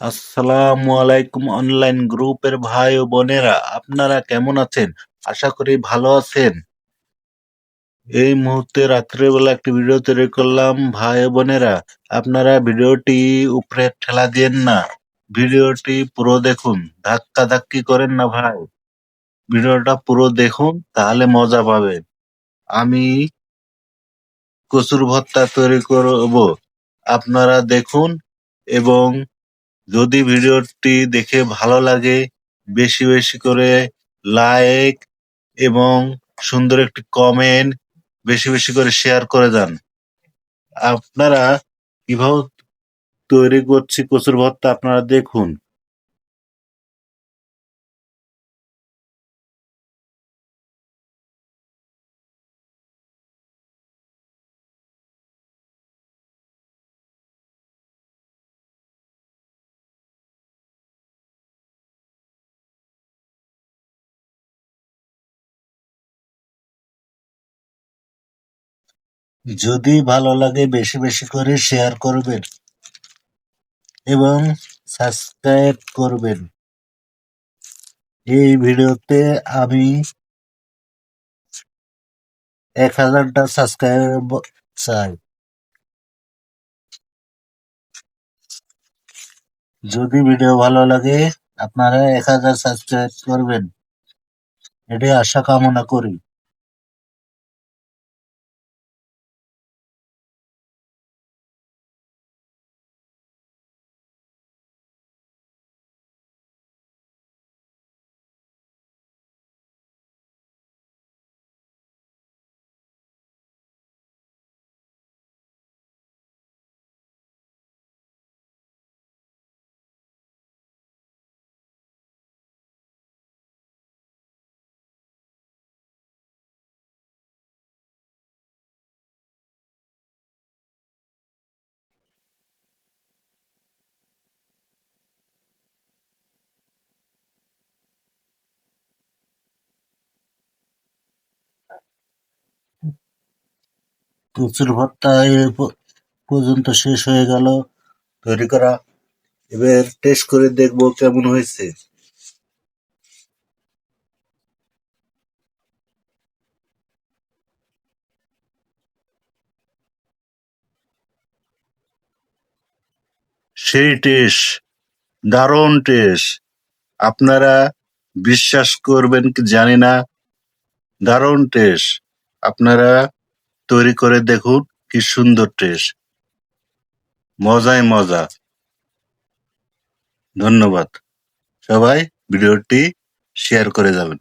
আসসালামু আলাইকুম অনলাইন গ্রুপের ভাই ও বোনেরা, আপনারা কেমন আছেন? আশা করি ভালো আছেন। এই মুহূর্তে রাত্রেবেলা একটি ভিডিও তৈরি করলাম, ভাই ও বোনেরা, আপনারা ভিডিওটি উপরে ঠেলা দিয়েন না। ভিডিওটি পুরো দেখুন, ধাক্কা ধাক্কি করেন না ভাই। ভিডিওটা পুরো দেখুন, তাহলে মজা পাবেন। আমি কচুর ভর্তা তৈরি করব, আপনারা দেখুন এবং যদি ভিডিওটি দেখে ভালো লাগে, বেশি বেশি করে লাইক এবং সুন্দর একটি কমেন্ট বেশি বেশি করে শেয়ার করে দেন। আপনারা কীভাবে তৈরি করছি কচুর ভর্তা আপনারা দেখুন। যদি ভালো লাগে বেশি বেশি করে শেয়ার করবেন এবং সাবস্ক্রাইব করবেন। এই ভিডিওতে আমি এক হাজারটা সাবস্ক্রাইব চাই। যদি ভিডিও ভালো লাগে আপনারা এক হাজার সাবস্ক্রাইব করবেন। এটাই আশা কামনা করি। কচুর ভর্তা এ পর্যন্ত শেষ হয়ে গেল। তৈরি করা। এবার টেস্ট করে দেখব কেমন হয়েছে। সেই টেস্ট দারুণ টেস্ট আপনারা বিশ্বাস করবেন কি জানি না। দারুণ টেস্ট আপনারা তৈরি করে দেখুন কি সুন্দর টেস্ট মজায় মজা। ধন্যবাদ। সবাই ভিডিওটি শেয়ার করে যাবেন।